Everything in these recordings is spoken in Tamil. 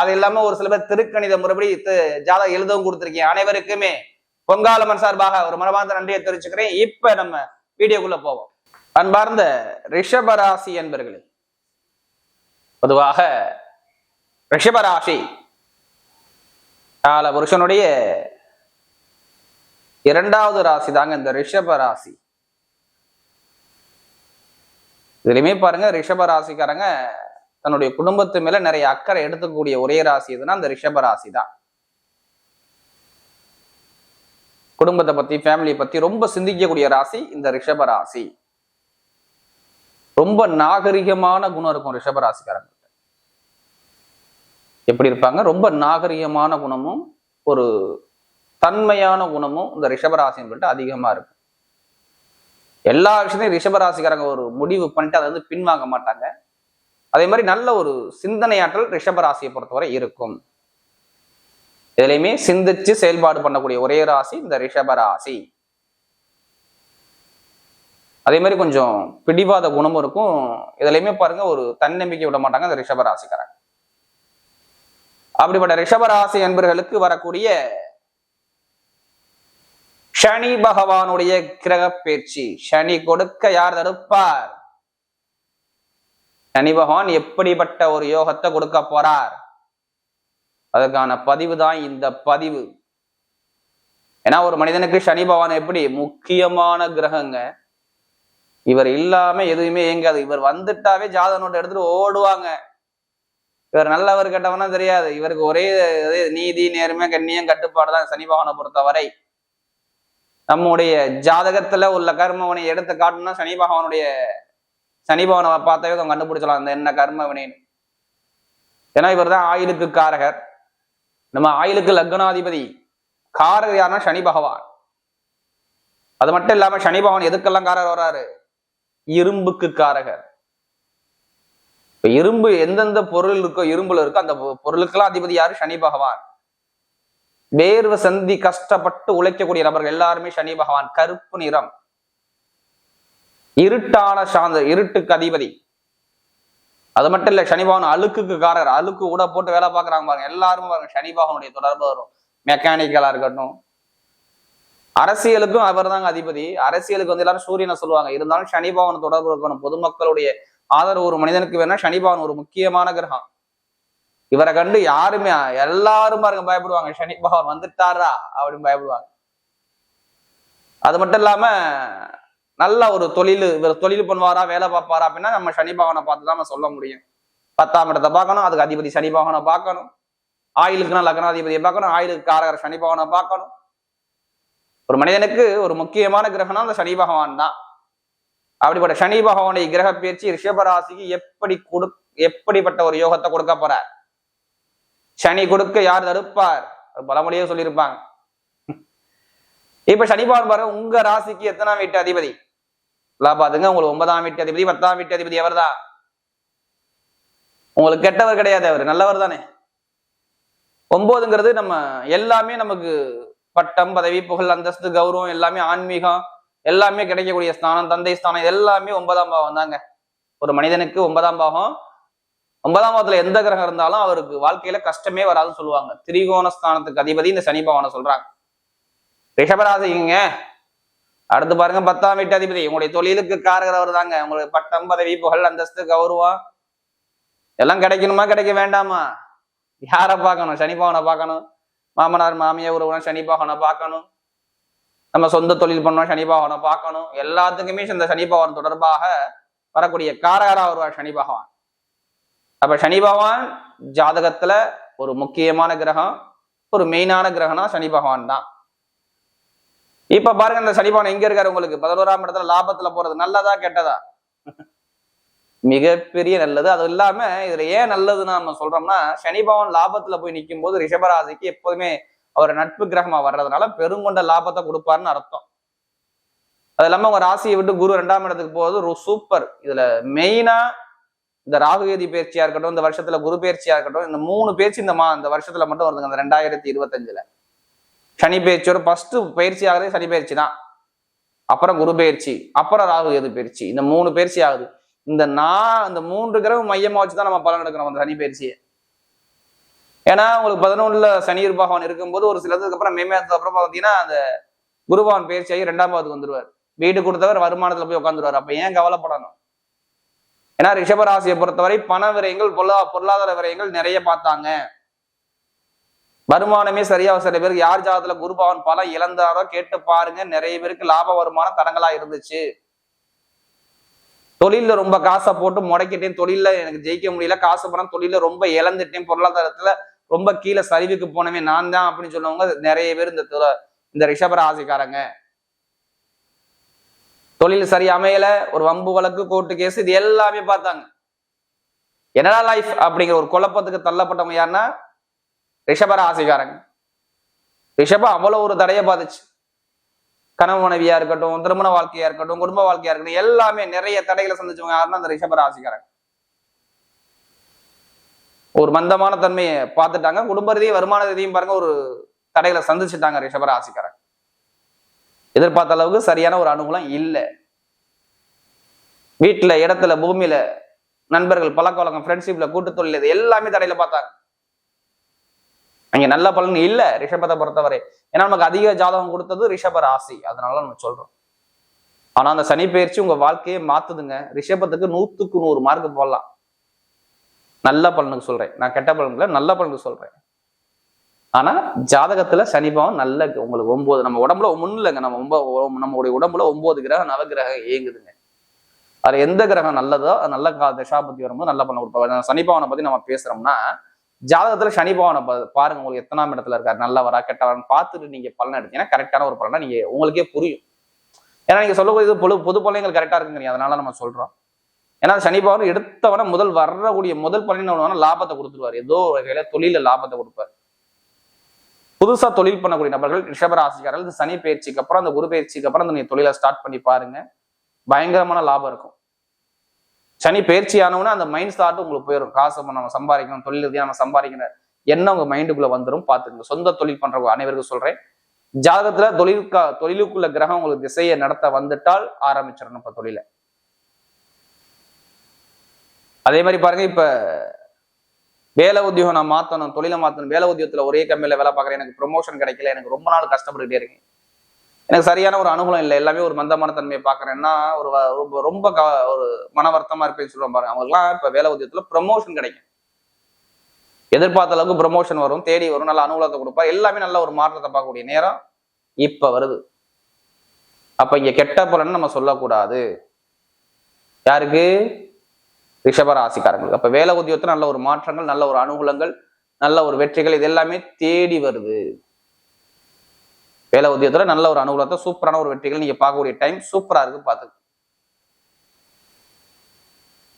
அது இல்லாம ஒரு சில பேர் திருக்கணித முறைப்படி ஜாதகம் எழுதவும் கொடுத்துருக்கீங்க. அனைவருக்குமே பொங்காலமன் சார்பாக ஒரு மனமார்ந்த நன்றியை தெரிவிச்சுக்கிறேன். இப்ப நம்ம வீடியோக்குள்ள போவோம். அன்பார்ந்த ரிஷபராசி என்பர்களே பொதுவாக ரிஷபராசி கால புருஷனுடைய இரண்டாவது ராசி தாங்க இந்த ரிஷப ராசி இதுலயுமே பாருங்க ரிஷப ராசிக்காரங்க தன்னுடைய குடும்பத்து மேல நிறைய அக்கறை எடுத்துக்கூடிய ஒரே ராசி எதுனா அந்த ரிஷப ராசி தான் குடும்பத்தை பத்தி ஃபேமிலியை பத்தி ரொம்ப சிந்திக்கக்கூடிய ராசி இந்த ரிஷப ராசி. ரொம்ப நாகரிகமான குணம் இருக்கும் ரிஷப ராசிக்காரங்க எப்படி இருப்பாங்க? ரொம்ப நாகரிகமான குணமும் ஒரு தன்மையான குணமும் இந்த ரிஷபராசின்னு அதிகமா இருக்கும். எல்லா விஷயத்தையும் ரிஷபராசிக்காரங்க ஒரு முடிவு பண்ணிட்டு அதை வந்து பின்வாங்க மாட்டாங்க. அதே மாதிரி நல்ல ஒரு சிந்தனையாற்றல் ரிஷபராசியை பொறுத்தவரை இருக்கும். எதுலையுமே சிந்திச்சு செயல்பாடு பண்ணக்கூடிய ஒரே ராசி இந்த ரிஷபராசி அதே மாதிரி கொஞ்சம் பிடிவாத குணமும் இருக்கும். இதுலையுமே பாருங்க ஒரு தன்னம்பிக்கை விட மாட்டாங்க இந்த ரிஷபராசிக்காரன் அப்படிப்பட்ட ரிஷபராசி என்பர்களுக்கு வரக்கூடிய சனி பகவானுடைய கிரக பேச்சு. சனி கொடுக்க யார் தடுப்பார்? சனி பகவான் எப்படிப்பட்ட ஒரு யோகத்தை கொடுக்க போறார்? அதற்கான பதிவு தான் இந்த பதிவு. ஏன்னா ஒரு மனிதனுக்கு சனி பகவான் எப்படி? முக்கியமான கிரகங்க. இவர் இல்லாம எதுவுமே இயங்காது. இவர் வந்துட்டாவே ஜாதக நோட்டை எடுத்துட்டு ஓடுவாங்க. இவர் நல்லவர் கெட்டவனா தெரியாது. இவருக்கு ஒரே நீதி நேர்மை கண்ணியம் கட்டுப்பாடு தான் சனி பகவானை பொறுத்தவரை. நம்முடைய ஜாதகத்துல உள்ள கர்மவனை எடுத்து காட்டணும்னா சனி பகவானுடைய சனி பகவானை பார்த்தாவே அவங்க கண்டுபிடிச்சலாம் அந்த என்ன கர்மவனின்னு ஏன்னா இவர் தான் ஆயிலுக்கு காரகர். நம்ம ஆயிலுக்கு லக்னாதிபதி. காரகர் யாருன்னா சனி பகவான். அது மட்டும் இல்லாம சனி பகவான் எதுக்கெல்லாம் காரகர் வர்றாரு? இரும்புக்கு காரகர். இப்ப இரும்பு எந்தெந்த பொருள் இருக்கோ இரும்புல இருக்கோ அந்த பொருளுக்கெல்லாம் அதிபதி யாரு? சனி பகவான். வேர்வை சந்தி கஷ்டப்பட்டு உழைக்கக்கூடிய நபர்கள் எல்லாருமே சனி பகவான். கருப்பு நிறம். இருட்டான சாந்த இருட்டுக்கு அதிபதி. அது மட்டும் இல்ல சனிபவன் அழுக்குக்கு காரர். அழுக்கு கூட போட்டு வேலை பார்க்கறாங்க பாருங்க. எல்லாருமே பாருங்க சனிபவனுடைய தொடர்பு வரும். மெக்கானிக்கலா இருக்கட்டும். அரசியலுக்கும் அவர் தாங்க அதிபதி. அரசியலுக்கு வந்து எல்லாரும் சூரியனை சொல்லுவாங்க. இருந்தாலும் சனிபவன் தொடர்பு இருக்கணும். பொதுமக்களுடைய ஆதரவு ஒரு மனிதனுக்கு வேணா சனிபவன் ஒரு முக்கியமான கிரகம். இவரை கண்டு யாருமே எல்லாரும் பாருங்க பயப்படுவாங்க. சனி பகவான் வந்துட்டாரா? அப்படின்னு பயப்படுவாங்க. அது மட்டும் இல்லாம நல்ல ஒரு தொழில் இவர் தொழில் பண்ணுவாரா வேலை பார்ப்பாரா அப்படின்னா நம்ம சனி பகவானை பார்த்து தான் நம்ம சொல்ல முடியும். பத்தாம் இடத்தை பார்க்கணும் அதுக்கு அதிபதி சனி பகவானை பார்க்கணும். ஆயிலுக்குனா லக்னாதிபதியை பார்க்கணும் ஆயிலுக்கு காரகர் சனி பகவானை பார்க்கணும். ஒரு மனிதனுக்கு ஒரு முக்கியமான கிரகணம் அந்த சனி பகவான் தான். அப்படிப்பட்ட சனி பகவானை கிரக பயிற்சி ரிஷபராசிக்கு எப்படி கொடு எப்படிப்பட்ட ஒரு யோகத்தை கொடுக்க போறார்? சனி கொடுக்க யார் தடுப்பார்? பலமொழியே சொல்லியிருப்பாங்க. இப்ப சனி பகவான் பாருங்க உங்க ராசிக்கு எத்தனாம் வீட்டு அதிபதி? பாத்துங்க உங்களுக்கு ஒன்பதாம் வீட்டு அதிபதி பத்தாம் வீட்டு அதிபதி அவர் தான் உங்களுக்கு கெட்டவர் கிடையாது அவர் நல்லவர் தானே? ஒன்பதுங்கிறது நம்ம எல்லாமே நமக்கு பட்டம் பதவி புகழ் அந்தஸ்து கௌரவம் எல்லாமே ஆன்மீகம் எல்லாமே கிடைக்கக்கூடிய ஸ்தானம் தந்தை ஸ்தானம் இது எல்லாமே ஒன்பதாம் பாவம் தாங்க. ஒரு மனிதனுக்கு ஒன்பதாம் பாவம் ஒன்பதாம் பாவத்துல எந்த கிரகம் இருந்தாலும் அவருக்கு வாழ்க்கையில கஷ்டமே வராதுன்னு சொல்லுவாங்க. திரிகோண ஸ்தானத்துக்கு அதிபதி இந்த சனி பாவனை சொல்றாங்க. ரிஷபராசிங்க அடுத்து பாருங்க பத்தாம் வீட்டு அதிபதி உங்களுடைய தொழிலுக்கு காரகர் அவர் தாங்க உங்களுக்கு பட்டம் பதவி புகழ் அந்தஸ்து கௌரவம். எல்லாம் கிடைக்கணுமா கிடைக்க வேண்டாமா? யாரை பார்க்கணும்? சனி பார்க்கணும். மாமனார் மாமியார் உறவுனா சனி பகவனை பார்க்கணும். நம்ம சொந்த தொழில் பண்ணோம் சனி பகவானை பார்க்கணும். எல்லாத்துக்குமே இந்த சனி பகவான் தொடர்பாக வரக்கூடிய காரகரா வருவார் சனி பகவான். அப்ப சனி பகவான் ஜாதகத்துல ஒரு முக்கியமான கிரகம் ஒரு மெயினான கிரகம்னா சனி பகவான் தான். இப்ப பாருங்க இந்த சனிபவன் எங்க இருக்காரு உங்களுக்கு? பதினோராம் இடத்துல லாபத்துல போறது நல்லதா கெட்டதா? மிகப்பெரிய நல்லது. அது இல்லாம இதுல ஏன் நல்லதுன்னு நம்ம சொல்றோம்னா சனிபவன் லாபத்துல போய் நிற்கும் போது ரிஷபராசிக்கு எப்போதுமே அவர் நட்பு கிரகமா வர்றதுனால பெருங்கொண்ட லாபத்தை கொடுப்பாருன்னு அர்த்தம். அது இல்லாம உங்க ராசியை விட்டு குரு ரெண்டாம் இடத்துக்கு போகுது சூப்பர் இதுல மெயினா இந்த ராகுகேதி பயிற்சியா இருக்கட்டும் இந்த வருஷத்துல குரு பயிற்சியா இருக்கட்டும் இந்த மூணு பேச்சு இந்த மா இந்த வருஷத்துல மட்டும் வருதுங்க அந்த ரெண்டாயிரத்தி இருபத்தஞ்சுல. சனி பயிற்சியோட ஃபர்ஸ்ட் பயிற்சி ஆகுறது சனி பயிற்சி தான். அப்புறம் குரு பயிற்சி அப்புறம் ராகு எது பயிற்சி. இந்த மூணு பயிற்சி ஆகுது. இந்த நான் இந்த மூன்று கிரகம் மையமா வச்சுதான் நம்ம பலன் எடுக்கிறோம் அந்த சனி பயிற்சியை. ஏன்னா உங்களுக்கு பதினொன்றுல சனி பகவான் இருக்கும்போது ஒரு சிலதுக்கு அப்புறம் மே மாதத்துக்கு அப்புறம் பார்த்தீங்கன்னா அந்த குருபவன் பயிற்சி ஆகி ரெண்டாம் பாவத்துக்கு வந்துருவார். வீடு கொடுத்தவர் வருமானத்துல போய் உட்காந்துருவார் அப்ப ஏன் கவலைப்படணும்? ஏன்னா ரிஷபராசியை பொறுத்தவரை பண விரயங்கள் பொருளா பொருளாதார விரயங்கள் நிறைய பார்த்தாங்க. வருமானமே சரியா சில பேருக்கு யார் ஜாதத்துல குருபவன் பலம் இழந்தாரோ கேட்டு பாருங்க. நிறைய பேருக்கு லாப வருமானம் தடங்களா இருந்துச்சு. தொழில ரொம்ப காசை போட்டு முடக்கிட்டேன். தொழில எனக்கு ஜெயிக்க முடியல. காசு பணம் தொழில ரொம்ப இழந்துட்டேன். பொருளாதாரத்துல ரொம்ப கீழே சரிவுக்கு போனவே நான் தான் அப்படின்னு சொன்னவங்க நிறைய பேர் இந்த இந்த ரிஷபர ஆசைக்காரங்க தொழில் சரி அமையல. ஒரு வம்பு வழக்கு கோர்ட்டு கேஸ் இது எல்லாமே பார்த்தாங்க. என்னடா லைஃப் அப்படிங்கிற ஒரு குழப்பத்துக்கு தள்ளப்பட்டவங்க யாருன்னா ரிஷபராசிகாரங்க ரிஷபம் அவ்வளோ ஒரு தடையை பாதிச்சு. கணவன் மனைவியா இருக்கட்டும் திருமண வாழ்க்கையா இருக்கட்டும் குடும்ப வாழ்க்கையா இருக்கட்டும் எல்லாமே நிறைய தடைகளை சந்திச்சவங்க யாருன்னா அந்த ரிஷபராசிக்காரங்க ஒரு மந்தமான தன்மையை பார்த்துட்டாங்க. குடும்ப ரீதியும் வருமான ரீதியும் பாருங்க ஒரு தடைகளை சந்திச்சுட்டாங்க ரிஷபராசிக்காரங்க எதிர்பார்த்த அளவுக்கு சரியான ஒரு அனுகூலம் இல்லை. வீட்டுல இடத்துல பூமியில நண்பர்கள் பழக்க வழக்கம் ஃப்ரெண்ட்ஷிப்ல கூட்டு தொழில் இது எல்லாமே தடையில பார்த்தாங்க. அங்க நல்ல பலன் இல்ல ரிஷபத்தை பொறுத்தவரை. ஏன்னா நமக்கு அதிக ஜாதகம் கொடுத்தது ரிஷப ராசி. அதனால நம்ம சொல்றோம். ஆனா அந்த சனி பயிற்சி உங்க வாழ்க்கையை மாத்துதுங்க. ரிஷபத்துக்கு நூத்துக்கு நூறு மார்க் போடலாம். நல்ல பலனுக்கு சொல்றேன். நான் கெட்ட பலனுக்குல நல்ல பலனுக்கு சொல்றேன். ஆனா ஜாதகத்துல சனிபாவம் நல்ல உங்களுக்கு ஒன்பது நம்ம உடம்புல முன்னில்லைங்க நம்ம ஒன்பது நம்மளுடைய உடம்புல ஒன்பது கிரகம் நவகிரகம் இயங்குதுங்க. அதுல எந்த கிரகம் நல்லதோ அது நல்ல தசாபத்தி வரும்போது நல்ல பலன் கொடுப்பாங்க. சனிபாவனை பத்தி நம்ம பேசுறோம்னா ஜாதகத்துல சனி பகவானை பாருங்க உங்களுக்கு எத்தனாம் இடத்துல இருக்காரு நல்லவரா கெட்டவரான்னு பார்த்துட்டு நீங்க பலன் எடுத்தீங்கன்னா கரெக்டான ஒரு பலனா நீங்க உங்களுக்கே புரியும். ஏன்னா நீங்க சொல்லக்கூடிய பொது பொது பலன்கள் கரெக்டா இருக்குங்க அதனால நம்ம சொல்றோம். ஏன்னா சனி பகவான் எடுத்தவன முதல் வரக்கூடிய முதல் பலன் லாபத்தை கொடுத்துருவாரு. ஏதோ ஒரு வகையில தொழில லாபத்தை கொடுப்பாரு. புதுசா தொழில் பண்ணக்கூடிய நபர்கள் ரிஷபராசிக்காரர்கள் சனி பயிற்சிக்கு அப்புறம் அந்த குரு பயிற்சிக்கு அப்புறம் அந்த தொழிலை ஸ்டார்ட் பண்ணி பாருங்க. பயங்கரமான லாபம் இருக்கும். சனி பயிற்சி அந்த மைண்ட் ஸ்டார்ட் உங்களுக்கு போயிடும் காசு நம்ம சம்பாதிக்கணும் தொழில் ரீதியாக நம்ம சம்பாதிக்கணும் என்ன உங்க மைண்டுக்குள்ள வந்துடும் பாத்துக்கோங்க சொந்த தொழில் பண்றவங்க அனைவருக்கும் சொல்றேன். ஜாதகத்துல தொழிலுக்கா தொழிலுக்குள்ள கிரகம் உங்களுக்கு திசையை நடத்த வந்துட்டால் ஆரம்பிச்சிடணும் இப்ப தொழில. அதே மாதிரி பாருங்க இப்ப வேலை உத்தியோகம் நான் மாத்தணும் தொழிலை மாத்தணும் வேலை உத்தியோகத்துல ஒரே கம்பெனில வேலை பார்க்குறேன் எனக்கு ப்ரொமோஷன் கிடைக்கல எனக்கு ரொம்ப நாள் கஷ்டப்பட்டுட்டே இருக்கேன். எனக்கு சரியான ஒரு அனுகூலம் இல்லை. எல்லாமே ஒரு மந்தமான தன்மையை பார்க்குறேன்னா ஒரு ரொம்ப ரொம்ப க ஒரு மன வருத்தமா இருப்பேன்னு சொல்லுவோம் பாருங்க. அவங்களுக்குலாம் இப்போ வேலை உத்தியத்துல ப்ரமோஷன் கிடைக்கும். எதிர்பார்த்த அளவுக்கு ப்ரமோஷன் வரும் தேடி வரும் நல்ல அனுகூலத்தை கொடுப்பா. எல்லாமே நல்ல ஒரு மாற்றத்தை பார்க்கக்கூடிய நேரம் இப்போ வருது. அப்போ இங்கே கெட்ட பலன்னு நம்ம சொல்லக்கூடாது. யாருக்கு? ரிஷப ராசிக்காரங்களுக்கு வேலை உத்தியோகத்துல நல்ல ஒரு மாற்றங்கள் நல்ல ஒரு அனுகூலங்கள் நல்ல ஒரு வெற்றிகள் இது எல்லாமே தேடி வருது. வேலை உத்தியோகத்துல நல்ல ஒரு அனுகூலத்தை சூப்பரான ஒரு வெற்றிகள் நீங்க பார்க்கக்கூடிய டைம் சூப்பரா இருக்கு பார்த்து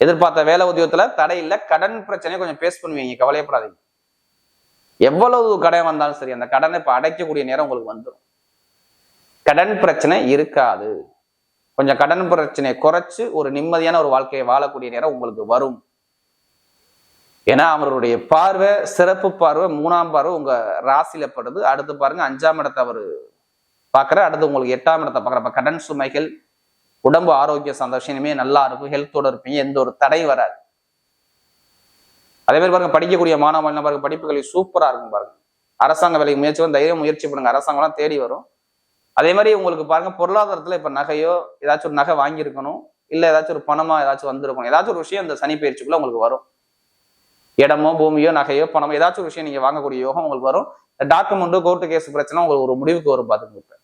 எதிர்பார்த்த வேலை உத்தியோகத்துல தடை கடன் பிரச்சனையை கொஞ்சம் பேஸ் பண்ணுவீங்க கவலையப்படாதீங்க. எவ்வளவு கடன் வந்தாலும் சரி அந்த கடனை இப்ப அடைக்கக்கூடிய நேரம் உங்களுக்கு வந்துடும் கடன் பிரச்சனை இருக்காது. கொஞ்சம் கடன் பிரச்சனையை குறைச்சு ஒரு நிம்மதியான ஒரு வாழ்க்கையை வாழக்கூடிய நேரம் உங்களுக்கு வரும். ஏன்னா அவருடைய பார்வை சிறப்பு பார்வை மூணாம் பார்வை உங்க ராசியில படுது. அடுத்து பாருங்க அஞ்சாம் இடத்தை அவர் பார்க்குற அடுத்து உங்களுக்கு எட்டாம் இடத்தை பார்க்குறப்ப கடன் சுமைகள் உடம்பு ஆரோக்கிய சந்தோஷம் இனிமே நல்லா இருக்கும். ஹெல்த்தோட இருப்பீங்க. எந்த ஒரு தடை வராது. அதே மாதிரி பாருங்க படிக்கக்கூடிய மாணவர்கள் பாருங்க படிப்புகளில் சூப்பரா இருக்கும் பாருங்க. அரசாங்க வேலைக்கு முயற்சி வந்து தைரியம் முயற்சி பண்ணுங்க. அரசாங்கம்லாம் தேடி வரும். அதே மாதிரி உங்களுக்கு பாருங்க பொருளாதாரத்துல இப்ப நகையோ ஏதாச்சும் ஒரு நகை வாங்கியிருக்கணும். இல்லை ஏதாச்சும் ஒரு பணமா ஏதாச்சும் வந்திருக்கணும். ஏதாச்சும் ஒரு விஷயம் இந்த சனி பயிற்சிக்குள்ள உங்களுக்கு வரும். இடமோ பூமியோ நகையோ பணமோ ஏதாச்சும் ஒரு விஷயம் நீங்க வாங்கக்கூடிய யோகம் உங்களுக்கு வரும். டாக்குமெண்ட்டு கோர்ட்டு கேஸ் பிரச்சனை உங்களுக்கு ஒரு முடிவுக்கு வரும் பார்த்து கொடுப்பார்.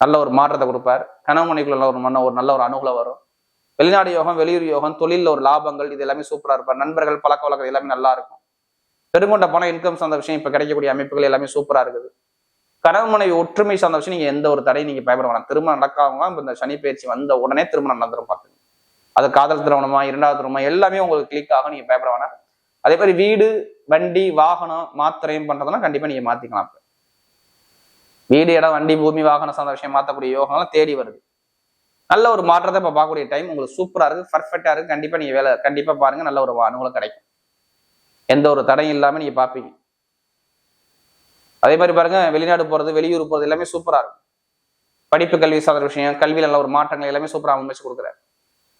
நல்ல ஒரு மாற்றத்தை கொடுப்பார். கனவு மணிக்குள்ள ஒரு மன ஒரு நல்ல ஒரு அணுகுல வரும். வெளிநாடு யோகம் வெளியூர் யோகம் தொழிலில் ஒரு லாபங்கள் இது எல்லாமே சூப்பரா இருப்பார். நண்பர்கள் பழக்க வழக்கம் எல்லாமே நல்லா இருக்கும். பெருங்கொண்ட பணம் இன்கம் சார்ந்த விஷயம் இப்ப கிடைக்கக்கூடிய அமைப்புகள் எல்லாமே சூப்பரா இருக்குது. கணவன் மனைவி ஒற்றுமை சார்ந்த விஷயம் நீங்க எந்த ஒரு தடையும் நீங்க பயப்பட வேணாம். திருமணம் நடக்காம இந்த சனி பயிற்சி வந்த உடனே திருமணம் நடந்துரும் பார்த்து அது காதல் திருமணமா இரண்டாவது திருமணம் எல்லாமே உங்களுக்கு கிளிக் ஆகும். நீங்கள் பயப்பட வேணாம். அதே மாதிரி வீடு வண்டி வாகனம் மாத்திரையும் பண்றதுனா கண்டிப்பாக நீங்கள் மாற்றிக்கலாம் இப்போ வீடு இடம் வண்டி பூமி வாகனம் சார்ந்த விஷயம் மாற்றக்கூடிய யோகங்கள்லாம் தேடி வருது. நல்ல ஒரு மாற்றத்தை இப்போ பார்க்கக்கூடிய டைம் உங்களுக்கு சூப்பராக இருக்குது பர்ஃபெக்டாக இருக்கு. கண்டிப்பாக நீங்கள் வேலை கண்டிப்பாக பாருங்கள் நல்ல ஒரு அனுகூலம் கிடைக்கும். எந்த ஒரு தடையும் இல்லாமல் நீங்கள் பார்ப்பீங்க. அதே மாதிரி பாருங்க வெளிநாடு போகிறது வெளியூர் போகிறது எல்லாமே சூப்பராக இருக்கும் படிப்பு கல்வி சார்ந்த விஷயம் கல்வியில் நல்ல ஒரு மாற்றங்கள் எல்லாமே சூப்பராக அமைச்சு கொடுக்குறாரு.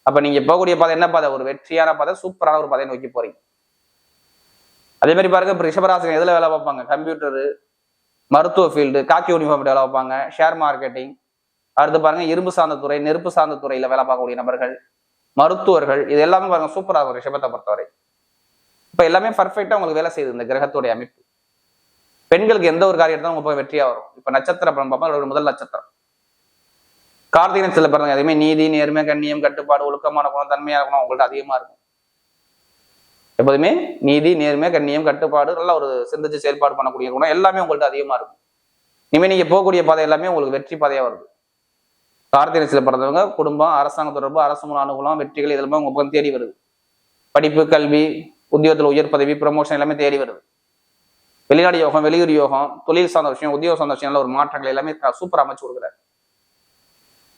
அப்ப நீங்க போகக்கூடிய பாதை என்ன பாதை? ஒரு வெற்றியான பாதை சூப்பரான ஒரு பாதையை நோக்கி போறீங்க. அதே மாதிரி பாருங்க ரிஷபராசன் எதுல வேலை பார்ப்பாங்க? கம்ப்யூட்டரு மருத்துவ ஃபீல்டு காக்கி யூனிஃபார்ம் வேலை பார்ப்பாங்க ஷேர் மார்க்கெட்டிங் அடுத்து பாருங்க இரும்பு சார்ந்த துறை நெருப்பு சார்ந்த துறையில வேலை பார்க்கக்கூடிய நபர்கள் மருத்துவர்கள் இது எல்லாமே பாருங்க சூப்பரா இருக்கும் ரிஷபத்தை பொறுத்தவரை. இப்ப எல்லாமே பர்ஃபெக்டா உங்களுக்கு வேலை செய்யுது இந்த கிரகத்துடைய அமைப்பு. பெண்களுக்கு எந்த ஒரு காரியத்தான் உங்க போய் வெற்றியா வரும். இப்ப நட்சத்திரம் பலன் பார்ப்போம் ஒரு முதல் நட்சத்திரம். கார்த்திகை நட்சத்திர பிறந்தவங்க எதுவுமே நீதி நேர்மை கண்ணியம் கட்டுப்பாடு ஒழுக்கமான குணம் தன்மையான குணம் உங்கள்ட்ட அதிகமா இருக்கும். எப்போதுமே நீதி நேர்மை கண்ணியம் கட்டுப்பாடு நல்ல ஒரு சிந்திச்சு செயல்பாடு பண்ணக்கூடிய குணம் எல்லாமே உங்கள்ட்ட அதிகமா இருக்கும். இனிமேல் நீங்க போகக்கூடிய பாதை எல்லாமே உங்களுக்கு வெற்றி பாதையா வருது. கார்த்திகை நட்சத்திர பிறந்தவங்க குடும்பம் அரசாங்க தொடர்பு அரசு மூலம் அனுகூலம் வெற்றிகள் இதெல்லாமே உங்க பக்கம் தேடி வருது. படிப்பு கல்வி உத்தியோகத்தில் உயர் பதவி ப்ரமோஷன் எல்லாமே தேடி வருது. வெளிநாடு யோகம் வெளியூர் யோகம் தொழில் சார்ந்த விஷயம் உத்தியோக சார்ந்த விஷயம் ஒரு மாற்றங்கள் எல்லாமே சூப்பர் அமைச்சு கொடுக்குறாரு.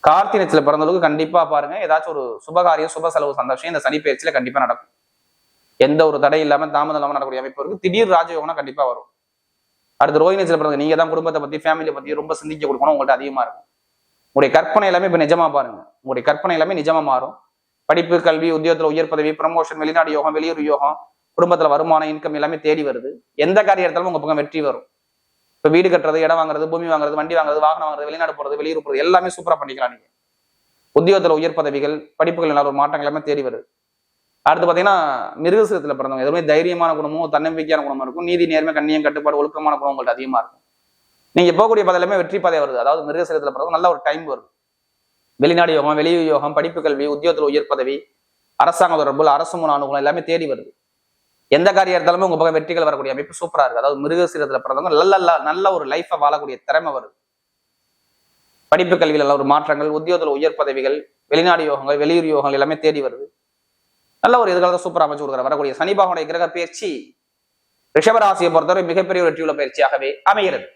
கார்த்தி நட்சத்திர பிறந்தவங்களுக்கு கண்டிப்பா பாருங்க. ஏதாச்சும் ஒரு சுபகாரியம் சுப செலவு சந்தோஷம் இந்த சனி பயிற்சியில கண்டிப்பா நடக்கும். எந்த ஒரு தடை இல்லாம தாமதம் இல்லாம நடக்கக்கூடிய அமைப்பு இருக்கு. திடீர் ராஜயோகம்னா கண்டிப்பா வரும். அடுத்து ரோஹிணி நட்சத்திர பிறந்த நீங்க தான் குடும்பத்தை பத்தி ஃபேமிலியை பத்தி ரொம்ப சிந்திக்க கொடுக்கணும். உங்கள்கிட்ட அதிகமா இருக்கும். உங்களுடைய கற்பனை எல்லாமே இப்ப நிஜமா பாருங்க. உங்களுடைய கற்பனை எல்லாமே நிஜமா மாறும். படிப்பு கல்வி உத்தியோகத்துல உயர் பதவி ப்ரமோஷன் வெளிநாடு யோகம் வெளியூர் யோகம் குடும்பத்துல வருமானம் இன்கம் எல்லாமே தேடி வருது. எந்த காரியத்தாலும் எடுத்தாலும் உங்க பக்கம் வெற்றி வரும். இப்போ வீடு கட்டுறது இடம் வாங்குறது பூமி வாங்குறது வண்டி வாங்குறது வாகனம் வாங்குறது வெளிநாடு போறது வெளியூர் போகிறது எல்லாமே சூப்பராக பண்ணிக்கலாம் நீங்க. உத்தியோகத்துல உயர் பதவிகள் படிப்புகள் நல்ல ஒரு மாற்றங்கள் எல்லாமே தேடி வருது. அடுத்து பாத்தீங்கன்னா மிருகசீரத்துல பிறந்தவங்க எதுவுமே தைரியமான குணமும் தன்னம்பிக்கையான குணமும் இருக்கும். நீதி நேர்மை கண்ணியம் கட்டுப்பாடு ஒழுக்கமான குணம் உங்கள்கிட்ட அதிகமா இருக்கும். நீங்க போகக்கூடிய பாதை வெற்றி பாதை வருது. அதாவது மிருகசீரத்துல பிறந்தவங்க நல்ல ஒரு டைம் வருது. வெளிநாடு யோகம் வெளியூர் யோகம் படிப்பு கல்வி உத்தியோகத்துல உயர் பதவி அரசாங்க தொடர்பு அரசு மூல அனுகூலம் எல்லாமே தேடி வருது. எந்த காரியம் இருந்தாலுமே உங்க பக்கம் வெற்றிகள் வரக்கூடிய அமைப்பு சூப்பரா இருக்கு. அதாவது மிருகசீரத்துல பிறந்தவங்க நல்ல நல்ல- நல்ல ஒரு லைஃபை வாழக்கூடிய திறமை வருது படிப்பு கல்வியில் எல்லாம் ஒரு மாற்றங்கள் உத்தியோகத்தில் உயர் பதவிகள் வெளிநாடு யோகங்கள் வெளியூர் யோகங்கள் எல்லாமே தேடி வருது. நல்ல ஒரு எதிர்காலத்தை சூப்பரா அமைச்சு கொடுக்குற வரக்கூடிய சனி பகவானுடைய கிரக பயிற்சி ரிஷபராசியை பொறுத்தவரை மிகப்பெரிய ஒரு வெற்றியுள்ள பயிற்சியாகவே அமைகிறது.